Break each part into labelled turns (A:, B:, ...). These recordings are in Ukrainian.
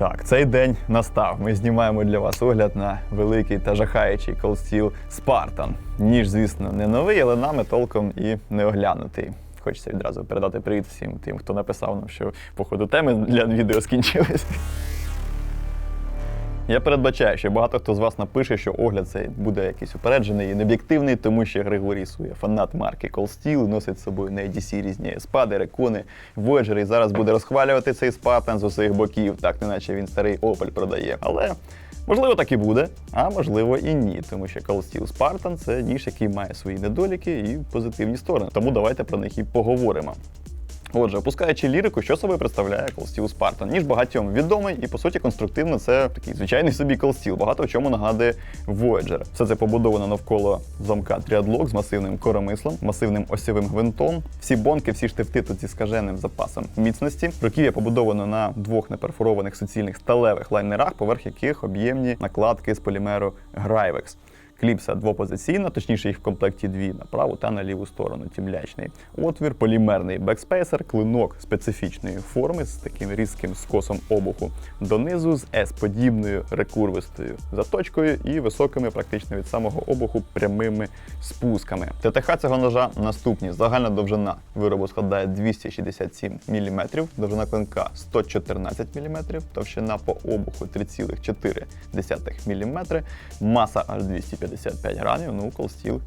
A: Так, цей день настав. Ми знімаємо для вас огляд на великий та жахаючий Cold Steel Spartan. Ніж, звісно, не новий, але нами толком і не оглянутий. Хочеться відразу передати привіт всім тим, хто написав нам, що походу теми для відео скінчились. Я передбачаю, що багато хто з вас напише, що огляд цей буде якийсь упереджений і необ'єктивний, тому що Григорій Сує, фанат марки Cold Steel, носить з собою на EDC різні спади, рекони, Voyager, і зараз буде розхвалювати цей спатан з усіх боків, так неначе він старий Opel продає. Але можливо так і буде, а можливо і ні, тому що Cold Steel Spartan це ніж, який має свої недоліки і позитивні сторони. Тому давайте про них і поговоримо. Отже, опускаючи лірику, що собою представляє Steel Spartan? Ніж багатьом відомий і по суті конструктивно це такий звичайний собі Steel, багато в чому нагадує Voyager. Все це побудовано навколо замка Triadlock з масивним коромислом, масивним осьовим гвинтом. Всі бонки, всі штифти тут зі скаженим запасом міцності. Руків'я побудовано на двох неперфорованих суцільних сталевих лайнерах, поверх яких об'ємні накладки з полімеру Gryvex. Кліпса двопозиційна, точніше їх в комплекті дві на праву та на ліву сторону. Тімлячний отвір, полімерний бекспейсер, клинок специфічної форми з таким різким скосом обуху донизу з S-подібною рекурвистою заточкою і високими, практично від самого обуху, прямими спусками. ТТХ цього ножа наступні. Загальна довжина виробу складає 267 мм, довжина клинка 114 мм, товщина по обуху 3,4 мм, маса аж 255 грамів, ну Steel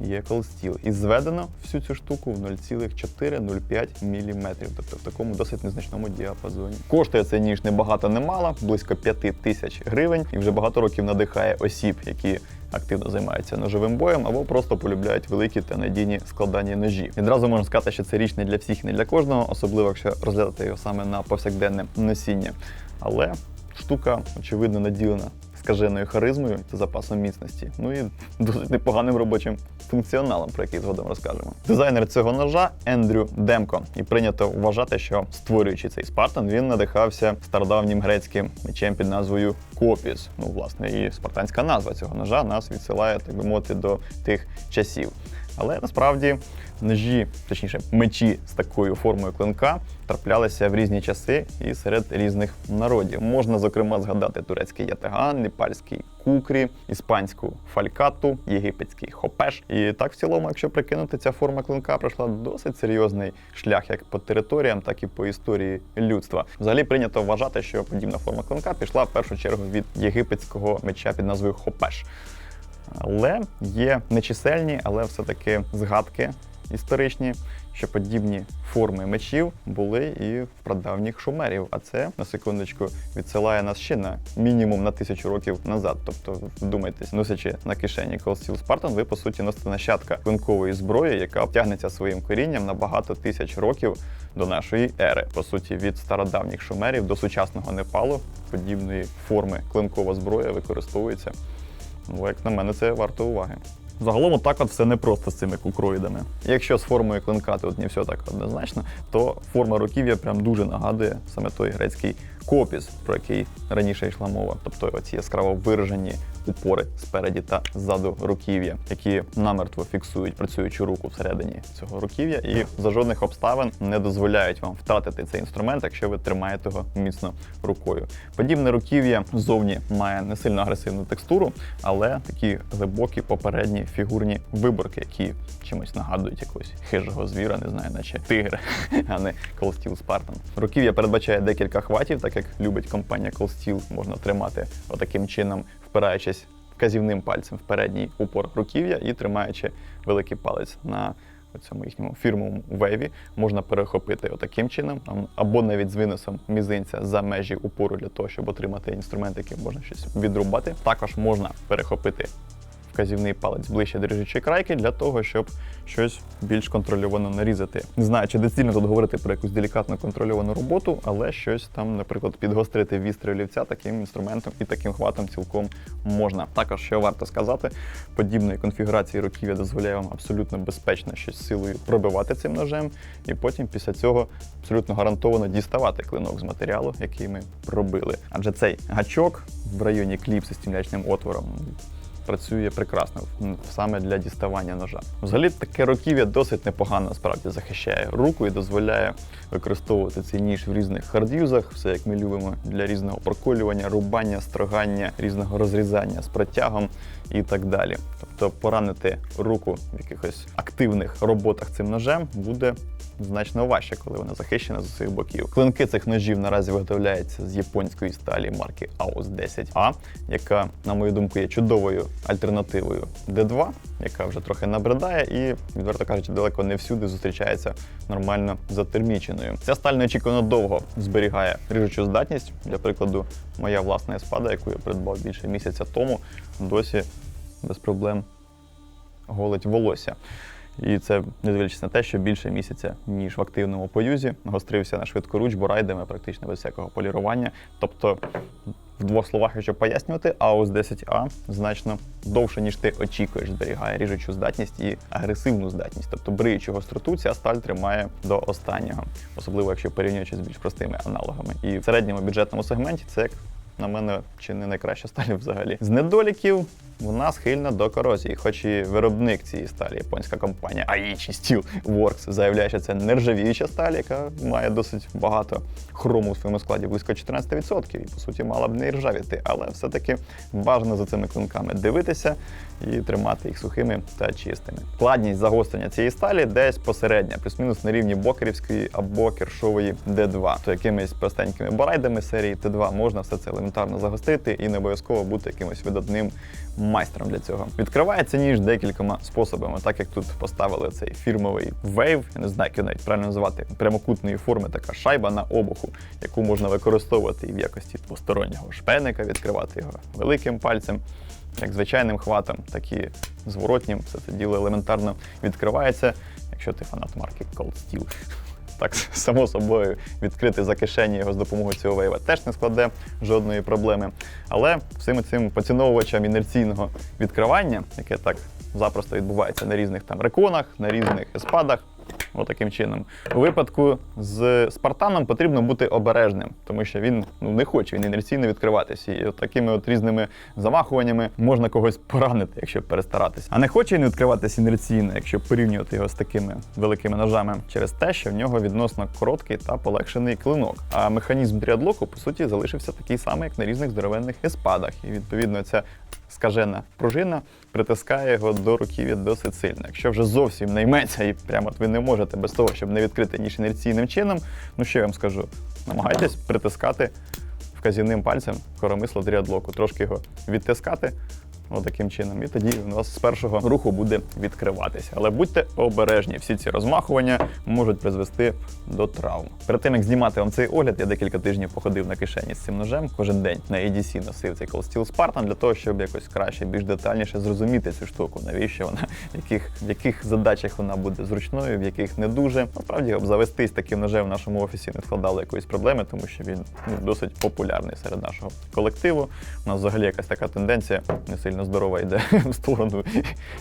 A: є Steel. І зведено всю цю штуку в 0,405 мм, тобто в такому досить незначному діапазоні. Коштує цей ніж не багато не мало, близько 5 тисяч гривень, і вже багато років надихає осіб, які активно займаються ножовим боєм або просто полюбляють великі та надійні складані ножі. Відразу можна сказати, що це річ не для всіх, і не для кожного, особливо якщо розглядати його саме на повсякденне носіння. Але штука, очевидно, наділена скаженою харизмою та запасом міцності. Ну і досить непоганим робочим функціоналом, про який згодом розкажемо. Дизайнер цього ножа Ендрю Демко, і прийнято вважати, що створюючи цей спартан, він надихався стародавнім грецьким мечем під назвою Копіс. Ну, власне, і спартанська назва цього ножа нас відсилає, так би мовити, до тих часів. Але насправді ножі, точніше, мечі з такою формою клинка траплялися в різні часи і серед різних народів. Можна, зокрема, згадати турецький ятаган, непальський кукрі, іспанську фалькату, єгипетський хопеш. І так, в цілому, якщо прикинути, ця форма клинка пройшла досить серйозний шлях як по територіям, так і по історії людства. Взагалі прийнято вважати, що подібна форма клинка пішла в першу чергу від єгипетського меча під назвою хопеш. Але є нечисельні, але все-таки згадки історичні, що подібні форми мечів були і в прадавніх шумерів. А це на секундочку відсилає нас ще на мінімум на тисячу років назад. Тобто, вдумайтесь, носячи на кишені Steel Spartan, ви по суті носите нащадка клинкової зброї, яка тягнеться своїм корінням на багато тисяч років до нашої ери. По суті, від стародавніх шумерів до сучасного Непалу подібної форми клинкова зброя використовується. Ну, як на мене, це варто уваги. Загалом отак от все непросто з цими кукроїдами. Якщо з формою клинка тут не все так однозначно, то форма руків'я прям дуже нагадує саме той грецький копіс, про який раніше йшла мова. Тобто оці яскраво виражені упори спереді та ззаду руків'я, які намертво фіксують працюючу руку всередині цього руків'я, і за жодних обставин не дозволяють вам втратити цей інструмент, якщо ви тримаєте його міцно рукою. Подібне руків'я ззовні має не сильно агресивну текстуру, але такі глибокі попередні фігурні виборки, які чимось нагадують якогось хижого звіра, не знаю, наче тигр, а не Steel Spartan. Руків'я передбачає декілька хватів, так як любить компанія Steel, можна тримати отаким чином, впираючись вказівним пальцем в передній упор руків'я і тримаючи великий палець на цьому їхньому фірмовому вейві, можна перехопити отаким чином, або навіть з виносом мізинця за межі упору для того, щоб отримати інструмент, яким можна щось відрубати. Також можна перехопити вказівний палець ближче до ріжучої крайки для того, щоб щось більш контрольовано нарізати. Не знаю, чи доцільно тут говорити про якусь делікатно контрольовану роботу, але щось там, наприклад, підгострити вістрі олівця таким інструментом і таким хватом цілком можна. Також що варто сказати, подібної конфігурації руків'я дозволяє вам абсолютно безпечно щось силою пробивати цим ножем, і потім після цього абсолютно гарантовано діставати клинок з матеріалу, який ми пробили. Адже цей гачок в районі кліпси з тімлячним отвором працює прекрасно саме для діставання ножа. Взагалі таке руків'я досить непогано насправді захищає руку і дозволяє використовувати цей ніж в різних хардюзах, все як ми любимо, для різного проколювання, рубання, строгання, різного розрізання з протягом і так далі. Тобто поранити руку в якихось активних роботах цим ножем буде значно важче, коли вона захищена з усіх боків. Клинки цих ножів наразі виготовляються з японської сталі марки AOS 10A, яка, на мою думку, є чудовою альтернативою D2, яка вже трохи набридає і, відверто кажучи, далеко не всюди зустрічається нормально затерміченою. Ця сталь неочікувано довго зберігає ріжучу здатність. Для прикладу, моя власна еспада, яку я придбав більше місяця тому, досі без проблем голить волосся. І це не дивлячись на те, що більше місяця, ніж в активному поюзі, гострився на швидкоруч бурайдами, практично без всякого полірування. Тобто, в двох словах, якщо пояснювати, AOS 10A значно довше, ніж ти очікуєш, зберігає ріжучу здатність і агресивну здатність. Тобто, бриючи гостроту, ця сталь тримає до останнього, особливо якщо порівнюючи з більш простими аналогами. І в середньому бюджетному сегменті це як на мене чи не найкраща сталь взагалі. З недоліків вона схильна до корозії, хоч і виробник цієї сталі, японська компанія Aichi Steel Works заявляє, що це нержавіюча сталь, яка має досить багато хрому в своєму складі, близько 14%, і по суті мала б не ржавіти, але все-таки бажано за цими клинками дивитися і тримати їх сухими та чистими. Складність загострення цієї сталі десь посередня, плюс-мінус на рівні бокерівської або кершової D2. То якимись простенькими барайдами серії Т2 можна все це елементарно загострити і не обов'язково бути якимось видатним майстром для цього. Відкривається ніж декількома способами, так як тут поставили цей фірмовий Wave, я не знаю, як його навіть правильно називати, прямокутної форми така шайба на обуху, яку можна використовувати і в якості двостороннього шпеника, відкривати його великим пальцем. Як звичайним хватом, так і зворотнім, все це діло елементарно відкривається, якщо ти фанат марки Cold Steel. Так, само собою, відкрити за кишені його з допомогою цього вейва теж не складе жодної проблеми. Але всім цим поціновувачам інерційного відкривання, яке так запросто відбувається на різних там реконах, на різних еспадах, Отаким чином. У випадку з Спартаном потрібно бути обережним, тому що він ну, не хоче, він інерційно відкриватися. І от такими от різними замахуваннями можна когось поранити, якщо перестаратися. А не хоче він відкриватися інерційно, якщо порівнювати його з такими великими ножами, через те, що в нього відносно короткий та полегшений клинок. А механізм тріадлоку, по суті, залишився такий самий, як на різних здоровенних еспадах. І відповідно ця скажена пружина притискає його до руків'я досить сильно. Якщо вже зовсім не йметься, і прямо ви не можете без того, щоб не відкрити ніж інерційним чином, ну що я вам скажу, намагайтесь притискати вказівним пальцем коромисло дріадлоку, трошки його відтискати. Отаким чином, і тоді у вас з першого руху буде відкриватися. Але будьте обережні, всі ці розмахування можуть призвести до травм. Перед тим як знімати вам цей огляд, я декілька тижнів походив на кишені з цим ножем. Кожен день на EDC носив цей Steel Spartan для того, щоб якось краще, більш детальніше зрозуміти цю штуку, навіщо вона, в яких, в яких задачах вона буде зручною, в яких не дуже. Насправді обзавестись таким ножем в нашому офісі не складало якоїсь проблеми, тому що він ну, досить популярний серед нашого колективу. У нас взагалі якась така тенденція не сильно здорова йде в сторону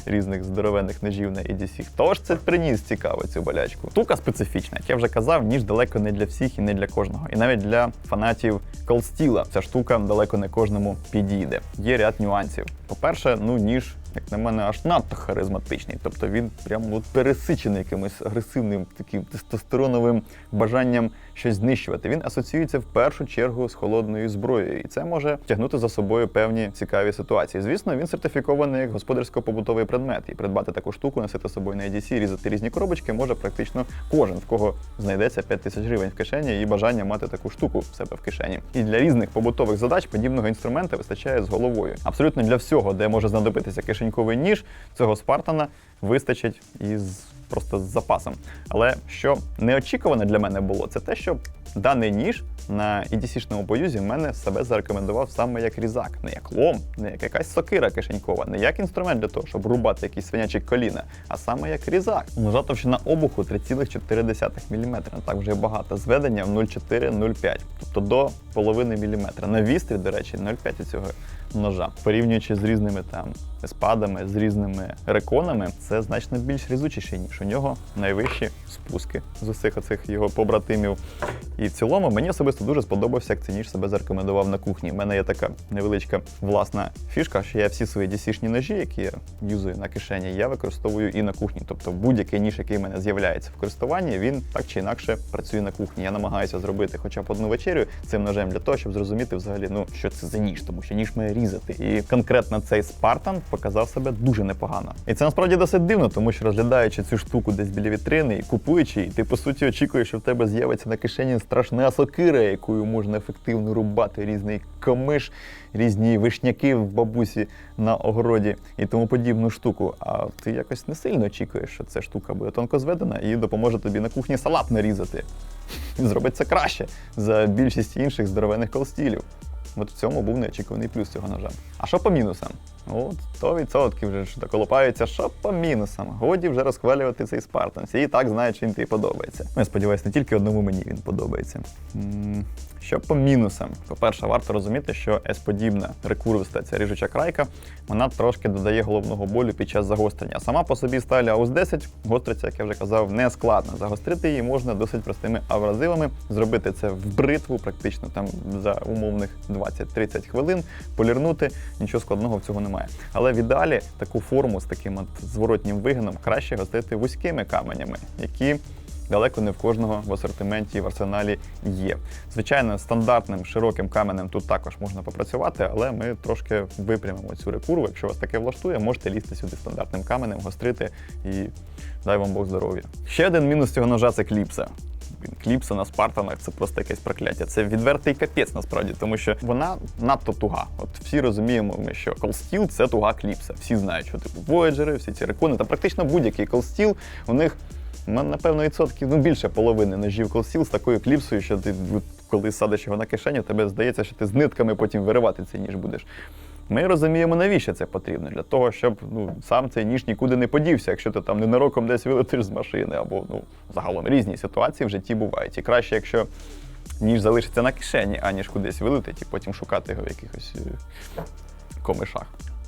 A: різних здоровенних ножів на EDC. Хто ж це приніс цікаво цю болячку? Штука специфічна, як я вже казав, ніж далеко не для всіх і не для кожного. І навіть для фанатів колстіла ця штука далеко не кожному підійде. Є ряд нюансів. По-перше, ну ніж. Як на мене, аж надто харизматичний. Тобто він прямо от пересичений якимось агресивним таким тестостероновим бажанням щось знищувати. Він асоціюється в першу чергу з холодною зброєю, і це може тягнути за собою певні цікаві ситуації. Звісно, він сертифікований як господарсько-побутовий предмет, і придбати таку штуку, носити з собою на EDC, різати різні коробочки може практично кожен, в кого знайдеться 5 тисяч гривень в кишені і бажання мати таку штуку в себе в кишені. І для різних побутових задач подібного інструмента вистачає з головою. Абсолютно для всього, де може знадобитися кишеньковий ніж, цього спартана вистачить із просто з запасом. Але що неочікуване для мене було, це те, що даний ніж на EDC-шному поюзі мене себе зарекомендував саме як різак, не як лом, не як якась сокира кишенькова, не як інструмент для того, щоб рубати якісь свинячі коліна, а саме як різак. Ножа товщина обуху 3,4 мм, так вже багато. Зведення в 0,4-0,5, тобто до половини міліметра. На вістрі, до речі, 0,5 цього ножа. Порівнюючи з різними там спадами, з різними реконами, це значно більш різучіше, ніж у нього найвищі спуски з усіх оцих його побратимів. І в цілому мені особисто дуже сподобався, як цей ніж себе зарекомендував на кухні. У мене є така невеличка власна фішка, що я всі свої DC-шні ножі, які я юзую на кишені, я використовую і на кухні. Тобто будь-який ніж, який в мене з'являється в користуванні, він так чи інакше працює на кухні. Я намагаюся зробити хоча б одну вечерю цим ножем для того, щоб зрозуміти взагалі, ну що це за ніж, тому що ніж має різати. І конкретно цей Спартан показав себе дуже непогано. І це насправді досить дивно, тому що розглядаючи цю штуку десь біля вітрини і купуючи, її, ти по суті очікуєш, що в тебе з'явиться на кишені страшна сокира, якою можна ефективно рубати різний камиш, різні вишняки в бабусі на огороді і тому подібну штуку. А ти якось не сильно очікуєш, що ця штука буде тонко зведена і допоможе тобі на кухні салат нарізати. І зробить це краще за більшість інших здоровених колстілів. От в цьому був неочікуваний плюс цього ножа. А що по мінусам? От 100% вже ж доколупаються, що по мінусам. Годі вже розхвалювати цей Спартан. Всі і так що він тобі подобається. Ну, я сподіваюся, не тільки одному мені він подобається. Що по мінусам? По-перше, варто розуміти, що S-подібна рекурвиста ця ріжуча крайка, вона трошки додає головного болю під час загострення. Сама по собі сталь AUS 10 гостриться, як я вже казав, не складно. Загострити її можна досить простими абразивами, зробити це в бритву, практично там за умовних 20-30 хвилин, полірнути. Нічого складного в цього немає. Але в ідеалі таку форму з таким от зворотнім вигином краще гостити вузькими каменями, які далеко не в кожного в асортименті і в арсеналі є. Звичайно, стандартним широким каменем тут також можна попрацювати, але ми трошки випрямимо цю рекурву. Якщо вас таке влаштує, можете лізти сюди стандартним каменем, гострити і дай вам Бог здоров'я. Ще один мінус цього ножа це кліпса. Кліпса на спартанах це просто якесь прокляття. Це відвертий капець насправді, тому що вона надто туга. От всі розуміємо, ми, що колстіл це туга кліпса. Всі знають, що типу вояджери, всі ці рекони, та практично будь-який колстіл, у них напевно відсотків ну більше половини ножів колстіл з такою кліпсою, що ти коли садиш його на кишеню, тебе здається, що ти з нитками потім виривати цей ніж будеш. Ми розуміємо, навіщо це потрібно. Для того, щоб ну, сам цей ніж нікуди не подівся, якщо ти там ненароком десь вилетиш з машини, або ну, загалом різні ситуації в житті бувають. І краще, якщо ніж залишиться на кишені, аніж кудись вилетить, і потім шукати його в якихось е, комишах.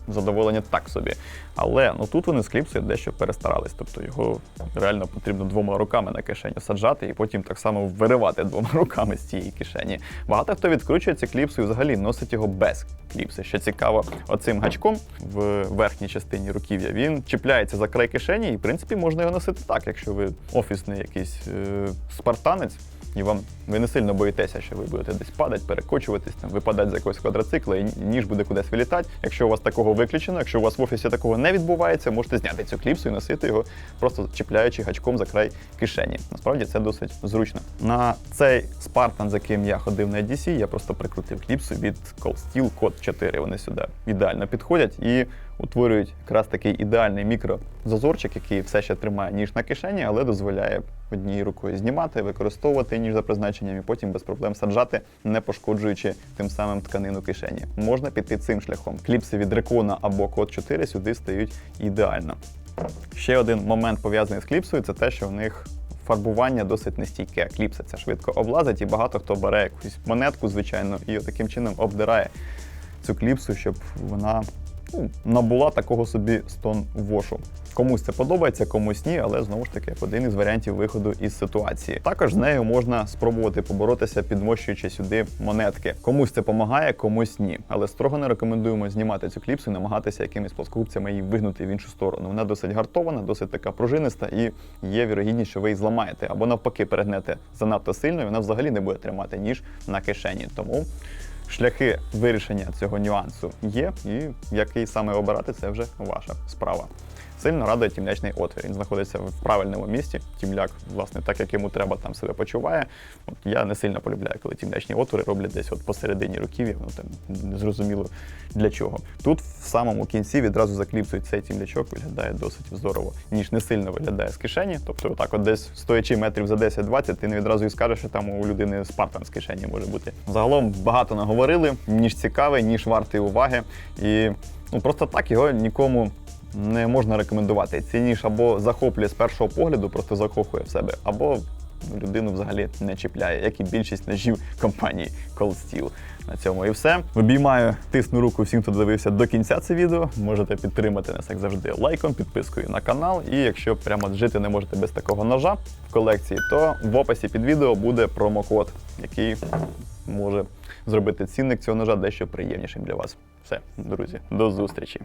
A: Задоволення так собі. Але ну тут вони з кліпсою дещо перестарались. Тобто його реально потрібно двома руками на кишеню саджати і потім так само виривати двома руками з цієї кишені. Багато хто відкручується кліпсою взагалі носить його без кліпси. Що цікаво, оцим гачком в верхній частині руків'я він чіпляється за край кишені, і в принципі можна його носити так, якщо ви офісний якийсь е, спартанець. І вам ви не сильно боїтеся, що ви будете десь падати, перекочуватись, там, випадати з якогось квадроцикла, і ніж буде кудись вилітати. Якщо у вас такого виключено, якщо у вас в офісі такого не відбувається, можете зняти цю кліпсу і носити його, просто чіпляючи гачком за край кишені. Насправді це досить зручно. На цей Spartan, за яким я ходив на DC, я просто прикрутив кліпсу від Cold Steel Code 4. Вони сюди ідеально підходять і утворюють якраз такий ідеальний мікрозазорчик, який все ще тримає ніж на кишені, але дозволяє однією рукою знімати, використовувати ніж за призначенням і потім без проблем саджати, не пошкоджуючи тим самим тканину кишені. Можна піти цим шляхом. Кліпси від Рекона або Код 4 сюди стають ідеально. Ще один момент пов'язаний з кліпсою це те, що в них фарбування досить нестійке. Кліпса це швидко облазить, і багато хто бере якусь монетку, звичайно, і таким чином обдирає цю кліпсу, щоб вона ну, набула такого собі стон вошу. Комусь це подобається, комусь ні, але знову ж таки один із варіантів виходу із ситуації. Також з нею можна спробувати поборотися, підмощуючи сюди монетки. Комусь це допомагає, комусь ні. Але строго не рекомендуємо знімати цю кліпсу і намагатися якимись плоскогубцями її вигнути в іншу сторону. Вона досить гартована, досить така пружиниста, і є вірогідність, що ви її зламаєте або навпаки перегнете занадто сильно, і вона взагалі не буде тримати ніж на кишені. Тому шляхи вирішення цього нюансу є, і який саме обирати, це вже ваша справа. Сильно радує тімлячний отвір. Він знаходиться в правильному місці. Тімляк, власне, так як йому треба, там себе почуває. От я не сильно полюбляю, коли тімлячні отвори роблять десь от посередині руків'я, ну там незрозуміло для чого. Тут в самому кінці відразу закліпсують цей тімлячок, виглядає досить здорово. Ніж не сильно виглядає з кишені. Тобто, отак, от десь стоячи метрів за 10-20, ти не відразу і скажеш, що там у людини спартан з кишені може бути. Загалом багато наговорили, ніж цікавий, ніж вартий уваги. І ну просто так його нікому не можна рекомендувати. Ці ніж або захоплює з першого погляду, просто закохує в себе, або людину взагалі не чіпляє, як і більшість ножів компанії Cold Steel. На цьому і все. Обіймаю, тисну руку всім, хто дивився до кінця це відео. Можете підтримати нас, як завжди, лайком, підпискою на канал. І якщо прямо жити не можете без такого ножа в колекції, то в описі під відео буде промокод, який може зробити цінник цього ножа дещо приємнішим для вас. Все, друзі, до зустрічі.